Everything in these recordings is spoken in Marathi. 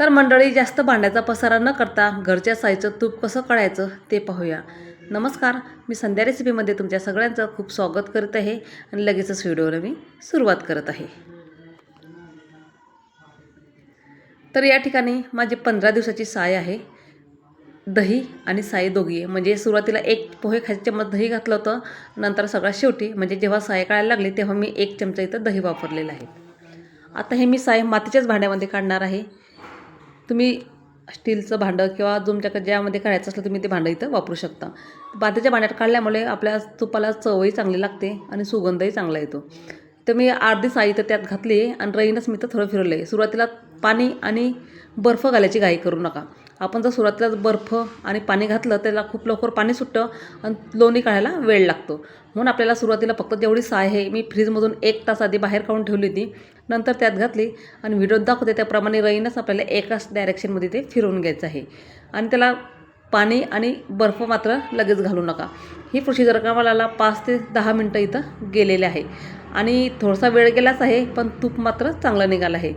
तर मंडळी जास्त भांड्याचा पसारा न करता घरच्या साईचं तूप कसं कळायचं ते पाहूया. नमस्कार मी संध्या रेसिपीमध्ये तुमच्या सगळ्यांचं खूप स्वागत करत आहे आणि लगेचच व्हिडिओला मी सुरुवात करत आहे. तर या ठिकाणी माझी पंधरा दिवसाची साय आहे. दही आणि साई दोघी म्हणजे सुरुवातीला एक पोहे खायचे चम्मच दही घातलं होतं नंतर सगळ्यात शेवटी म्हणजे जेव्हा साय काढायला लागली तेव्हा मी एक चमचा इथं दही वापरलेलं आहे. आता हे मी साय मातीच्याच भांड्यामध्ये काढणार आहे. तुम्ही स्टीलचं भांडं किंवा तुमच्याकडे ज्यामध्ये काढायचं असलं तुम्ही ते भांडं इथं वापरू शकता. भातीच्या भांड्यात काढल्यामुळे आपल्या तुपाला चवही चांगली लागते आणि सुगंधही चांगला येतो. तर मी अर्धी साई तर त्यात घातली आहे आणि रईनच मी तर थोडं फिरवलं आहे सुरुवातीला पाणी आणि बर्फ घालायची घाई करू नका. आपण जर सुरुवातीलाच बर्फ आणि पाणी घातलं त्याला खूप लवकर पाणी सुटतं आणि लोणी काढायला वेळ लागतो. म्हणून आपल्याला सुरुवातीला फक्त जेवढी साय आहे. मी फ्रीजमधून एक तास आधी बाहेर काढून ठेवली होती. नंतर त्यात घातली आणि व्हिडिओत दाखवते. त्याप्रमाणे रईनच आपल्याला एकाच डायरेक्शनमध्ये ते फिरवून घ्यायचं आहे. आणि त्याला पाणी आणि बर्फ मात्र लगेच घालू नका. ही प्रोसिजर कामाला पाच ते दहा मिनटं इथं गेलेले आहे. आणि थोडासा वेळ गेलाच आहे पण तूप मात्र चांगलं निघालं आहे.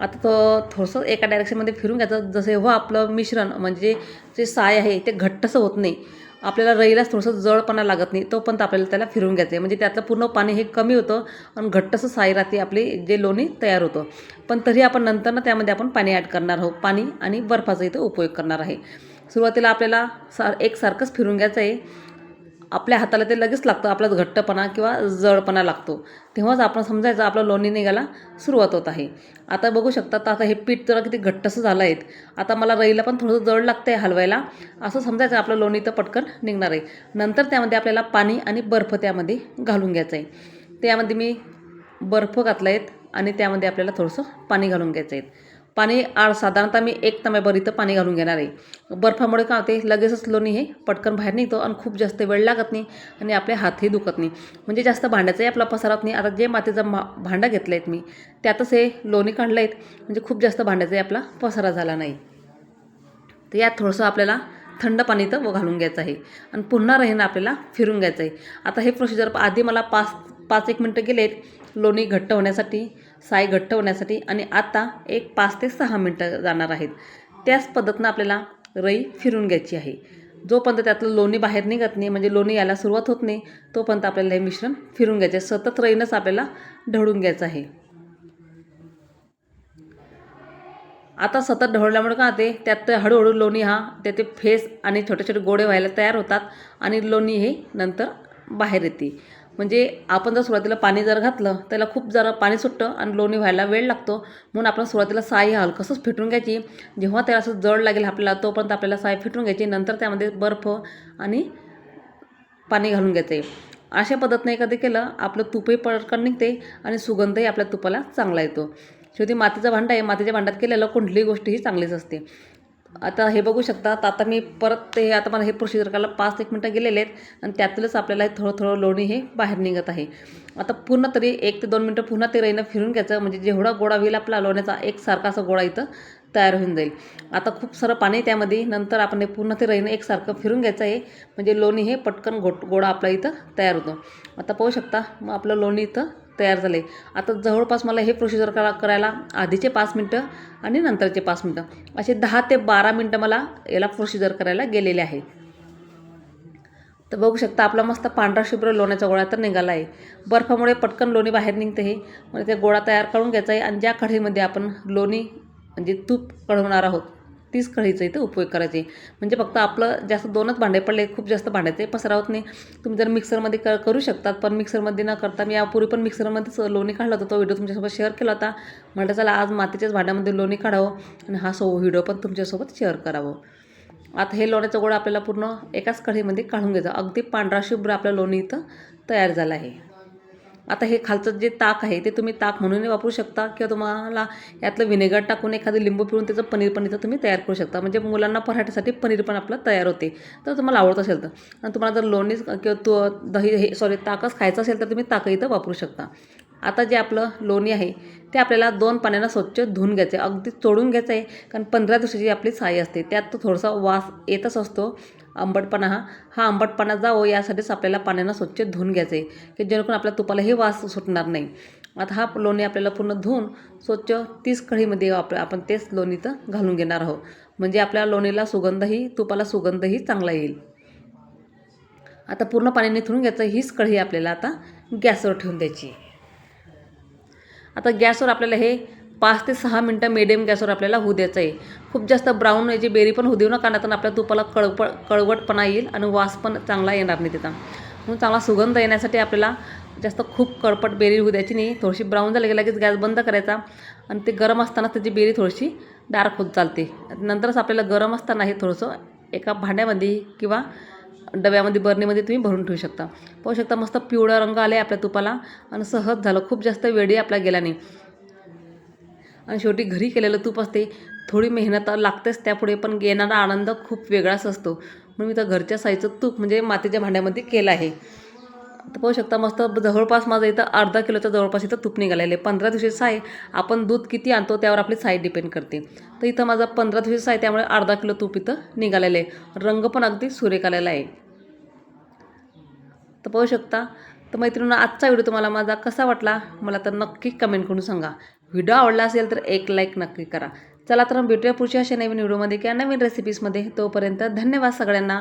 आता तो थोडंसं एका डायरेक्शनमध्ये फिरून घ्यायचं. जसे हो आपलं मिश्रण म्हणजे जे साय आहे ते घट्टसं होत नाही. आपल्याला रईलाच थोडंसं जळपणा लागत नाही तोपर्यंत आपल्याला त्याला फिरून घ्यायचं आहे. म्हणजे त्यातलं पूर्ण पाणी हे कमी होतं आणि घट्टसं साय राहते आपली जे लोणी तयार होतं. पण तरी आपण नंतर ना त्यामध्ये आपण पाणी ॲड करणार आहोत. पाणी आणि बर्फाचा इथं उपयोग करणार आहे. सुरुवातीला आपल्याला सार एकसारखंच फिरून घ्यायचं आहे. आपल्या हाताला ते लगेच लागतं आपला घट्टपणा किंवा जळपणा लागतो. तेव्हाच आपण समजायचं आपलं लोणी निघायला सुरुवात होत आहे. आता बघू शकता तर आता हे पीठ जरा किती घट्टसं झालं आहेत आता मला रईला पण थोडंसं जड लागतं आहे हलवायला. असं समजायचं आपलं लोणी तर पटकन निघणार आहे. नंतर त्यामध्ये आपल्याला पाणी आणि बर्फ त्यामध्ये घालून घ्यायचं आहे त्यामध्ये मी बर्फ घातला आहेत आणि त्यामध्ये आपल्याला थोडंसं पाणी घालून घ्यायचं आहे पाणी आळ साधारणतः मी एक तांब्याभर इथं पाणी घालून घेणार आहे. बर्फामुळे काय होते? लगेचच लोणी हे पटकन बाहेर निघतो आणि खूप जास्त वेळ लागत नाही आणि आपले हातही दुखत नाही. म्हणजे जास्त भांड्याचाही आपला पसारत नाही. आता जे मातीचं मा भांडं घेतलं आहेत मी त्यातच हे लोणी काढलं आहेत म्हणजे खूप जास्त भांड्याचाही आपला पसारा झाला नाही. तर यात थोडंसं आपल्याला थंड पाणी तर घालून घ्यायचं आहे. आणि पुन्हा राहीन आपल्याला फिरून घ्यायचं आहे. आता हे प्रोसिजर आधी मला पाच पाच एक मिनटं गेलेत. लोणी घट्ट होण्यासाठी साय घट्ट होण्यासाठी आणि आता एक पाच ते सहा मिनटं जाणार आहेत. त्याच पद्धतीनं आपल्याला रई फिरून घ्यायची आहे. जोपर्यंत त्यातलं लोणी बाहेर निघत नाही म्हणजे लोणी यायला सुरुवात होत नाही तोपर्यंत आपल्याला हे मिश्रण फिरून घ्यायचं आहे. सतत रईनच आपल्याला ढवळून घ्यायचं आहे. आता सतत ढवळल्यामुळे का ते त्यात हळूहळू लोणी हा त्याचे फेस आणि छोटे छोटे गोडे व्हायला तयार होतात आणि लोणी हे नंतर बाहेर येते. म्हणजे आपण जर सुरुवातीला पाणी जर घातलं त्याला खूप जरा पाणी सुटतं आणि लोणी व्हायला वेळ लागतो. म्हणून आपण सुरुवातीला साई हलकंसंच फिटून घ्यायची. जेव्हा त्याला असं जड लागेल आपल्याला तोपर्यंत आपल्याला साय फिटून घ्यायची. नंतर त्यामध्ये बर्फ आणि पाणी घालून घ्यायचं. आहे अशा पद्धतीने एखादं केलं आपलं तुपही पटकन निघते आणि सुगंधही आपल्या तुपाला चांगला येतो. शेवटी मातीचं भांडं आहे. मातीच्या भांड्यात केलेलं कोणतीही गोष्ट ही चांगलीच असते. आता हे बघू शकता आता मी परत ते आता मला हे प्रोसिजर करायला पाच एक मिनटं गेलेले आहेत आणि त्यातलंच आपल्याला थोडं थोडं लोणी हे बाहेर निघत आहे. आता पूर्ण तरी एक ते दोन मिनटं पुन्हा ते रईनं फिरून घ्यायचं म्हणजे जेवढा गोळा होईल आपला लोण्याचा एकसारखा असा गोळा इथं तयार होऊन जाईल. आता खूप सारं पाणी त्यामध्ये नंतर आपण हे पूर्ण ते रईनं एकसारखं फिरून घ्यायचं आहे म्हणजे लोणी हे पटकन गोट गोळा आपला इथं तयार होतो. आता पाहू शकता मग आपलं लोणी इथं तयार झाले. आता जवळपास मला हे प्रोसिजर करा करायला आधीचे पाच मिनटं आणि नंतरचे पाच मिनटं. असे दहा ते बारा मिनटं मला याला प्रोसिजर करायला गेलेले आहे. तर बघू शकता आपला मस्त पांढरा शुभ्र लोण्याचा गोळा तर निघाला आहे. बर्फामुळे पटकन लोणी बाहेर निघते हे. म्हणजे ते गोळा तयार करून घ्यायचा आहे आणि ज्या कढईमध्ये आपण लोणी म्हणजे तूप कढवणार आहोत तीच कढईचा इथं उपयोग करायचे. म्हणजे फक्त आपलं जास्त दोनच भांडे पडले खूप जास्त भांड्याचे पसरा होत नाही तुम्ही जर मिक्सरमध्ये क करू शकतात पण मिक्सरमध्ये न करता मी यापूर्वी पण मिक्सरमध्येच लोणी काढला होता. तो व्हिडिओ तुमच्यासोबत शेअर केला होता. म्हटलं चला आज मातीच्याच भांड्यामध्ये लोणी काढावं आणि हा सो व्हिडिओ पण तुमच्यासोबत शेअर करावं. आता हे लोण्याचं गोड आपल्याला पूर्ण एकाच कढईमध्ये काढून घ्यायचं. अगदी पांढरा शुभ्र आपलं लोणी इथं तयार झालं आहे. आता हे खालचं जे ताक आहे ते तुम्ही ताक म्हणूनही वापरू शकता किंवा तुम्हाला यातलं विनेगर टाकून एखादं लिंबू पिळून त्याचं पनीर पनीर तुम्ही तयार करू शकता. म्हणजे मुलांना पराठ्यासाठी पनीर पण आपलं तयार होते. तर तुम्हाला आवडत असेल तर. आणि तुम्हाला जर लोणीच किंवा तो दही हे सॉरी ताकच खायचं असेल तर तुम्ही ताक इथं वापरू शकता. आता जे आपलं लोणी आहे ते आपल्याला दोन पाण्यानं स्वच्छ धुवून घ्यायचं आहे अगदी चोडून घ्यायचं आहे कारण पंधरा दिवसाची आपली साई असते. त्यात तो थोडासा वास येतच असतो. आंबटपणा हा हा आंबटपणा जावं यासाठीच आपल्याला पाण्यानं स्वच्छ धुवून घ्यायचं आहे की जेणेकरून आपल्या तुपाला हे वास सुटणार नाही. आता हा लोणी आपल्याला पूर्ण धुवून स्वच्छ तीस कढीमध्ये आप आपण तेच लोणी तर घालून घेणार आहोत. म्हणजे आपल्या लोणीला सुगंधही तुपाला सुगंधही चांगला येईल. आता पूर्ण पाण्याने निथळून घ्यायचं हीच कढी आपल्याला आता गॅसवर ठेवून द्यायची. आता गॅसवर आपल्याला हे पाच ते सहा मिनटं मिडियम गॅसवर आपल्याला होऊ द्यायचं आहे. खूप जास्त ब्राऊन याची बेरी पण होऊ देऊ नका कारण आपल्या तुपाला कळप कळवटपणा येईल आणि वास पण चांगला येणार नाही तिथं. म्हणून चांगला सुगंध येण्यासाठी आपल्याला जास्त खूप कळपट बेरी होऊ द्यायची नाही. थोडीशी ब्राऊन झाली की लगेच गॅस बंद करायचा आणि ते गरम असताना त्याची बेरी थोडीशी डार्क होत चालते. नंतरच आपल्याला गरम असताना हे थोडंसं एका भांड्यामध्ये किंवा डब्यामध्ये बरणीमध्ये तुम्ही भरून ठेवू शकता. पाहू शकता मस्त पिवळा रंग आले आपल्या तुपाला आणि सहज झालं. खूप जास्त वेळी आपला गेला नाही. आणि शेवटी घरी केलेलं तूप असते. थोडी मेहनत लागतेच त्यापुढे पण येणारा आनंद खूप वेगळाच असतो. म्हणून मी तर घरच्या साईचं तूप म्हणजे मातीच्या भांड्यामध्ये केलं आहे. तर पाहू शकता मस्त जवळपास माझं इथं अर्धा किलोच्या जवळपास इथं तूप निघालेलं आहे. पंधरा दिवशी साय आपण दूध किती आणतो त्यावर आपली साय डिपेंड करते. तर इथं माझं पंधरा दिवशी साय त्यामुळे अर्धा किलो तूप इथं निघालेलं आहे. रंग पण अगदी सुरेख आलेला आहे. तर पाहू शकता. तर मैत्रिणी आजचा व्हिडिओ तुम्हाला माझा कसा वाटला मला तर नक्की कमेंट करून सांगा. व्हिडिओ आवडला असेल तर एक लाईक नक्की करा. चला तर भेटूया पुढच्या अशा नवीन व्हिडिओमध्ये किंवा नवीन रेसिपीजमध्ये तोपर्यंत धन्यवाद सगळ्यांना.